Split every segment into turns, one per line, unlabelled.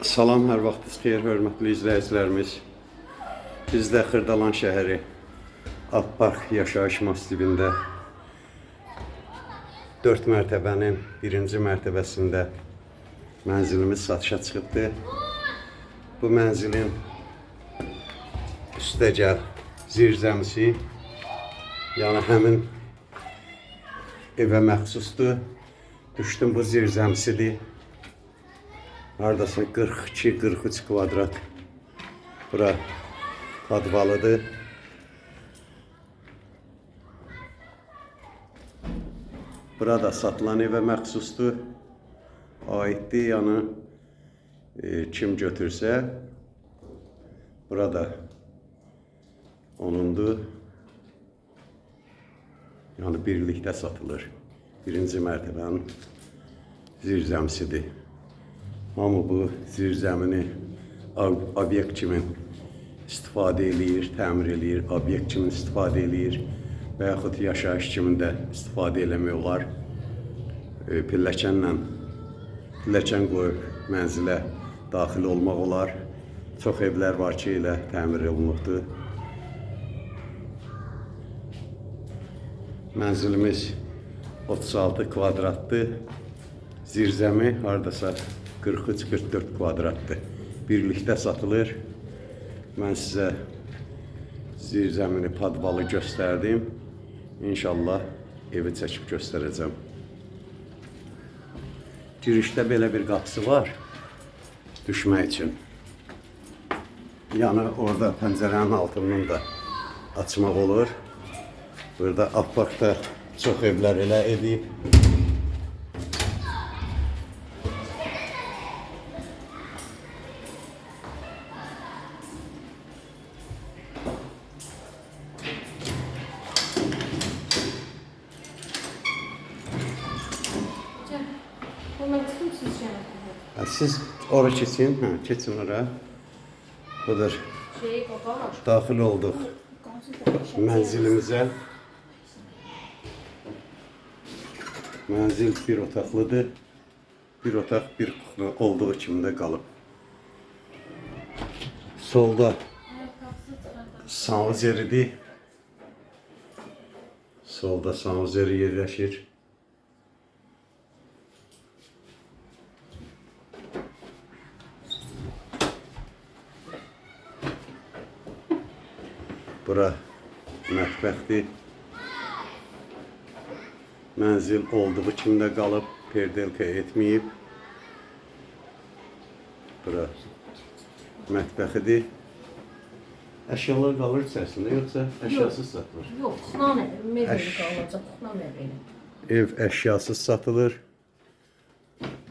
Salam, hər vaxtınız xeyir, hörmətli izləyicilərimiz. Biz də Xırdalan şəhəri Akpark yaşayış massivində 4 mərtəbənin birinci mərtəbəsində mənzilimiz satışa çıxıbdı. Bu mənzilin üstəcəl zirzəmisi, yəni həmin evə məxsusdur. Düşdüm bu zirzəmisidir. Hardasa 42-43 kvadrat. Bura podvalıdır. Burada satılan evə məxsusdur. Aiddir, yəni e, kim götürsə burada onundur. Yəni birlikdə satılır. Birinci mərtəbənin zirzəmisidir. Hamı bu zirzəmini ob- obyekt kimi istifadə eləyir, təmir eləyir, obyekt kimi istifadə eləyir və yaxud yaşayış kimi də istifadə eləmək olar. E, pilləkənlə pilləkən qoyub mənzilə daxil olmaq olar. Çox evlər var ki, elə təmir olunubdur. Mənzilimiz 36 kvadratdır. Zirzəmi hardasa 43-44 kvadratdır. Birlikdə satılır. Mən sizə zirzəmini padvalı göstərdim. İnşallah evi çəkib göstərəcəm. Girişdə belə bir qapısı var. Düşmək üçün. Yəni orada pəncərənin altından da açmaq olur. Burada Akbakda çox evlər elə edib.
Ondan çıxım siz cənab.
Ha, Siz ora keçin, hə, keçin ora. Budur.
Şey, qabalar.
Daxil olduq mənzilimizə. Mənzil bir otaqlıdır. Bir otaq, bir kuxna olduğu kimi də qalıb. Solda sanuzeridir. Solda sanuzeri yerləşir. Bura mətbəxdir. Mənzil olduğu kimi də qalıb, perdelka etməyib. Bura mətbəxidir. Əşyalar qalır içərisində, yoxsa əşyasız satılır?
Yox, xınan evi, mebeli qalacaq, xınan evi.
Ev əşyasız satılır.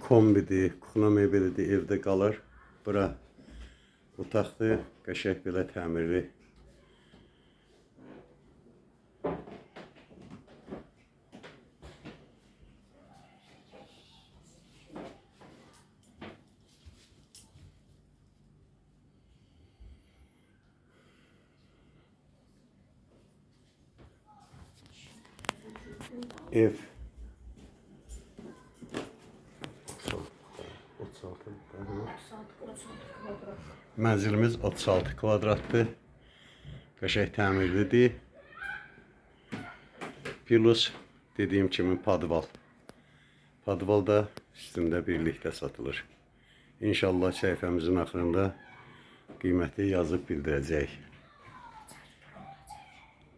Kombidir, kuxna mebelidir, evdə qalır. Bura otaqdır, qəşəng belə təmirli. Ev 36 Mənzilimiz 36 kvadratdır. Qəşəng təmirlidir. Plus dediyim kimi padval. Padval da üstündə birlikdə satılır. İnşallah səhifəmizin axırında qiyməti yazıb bildirəcək.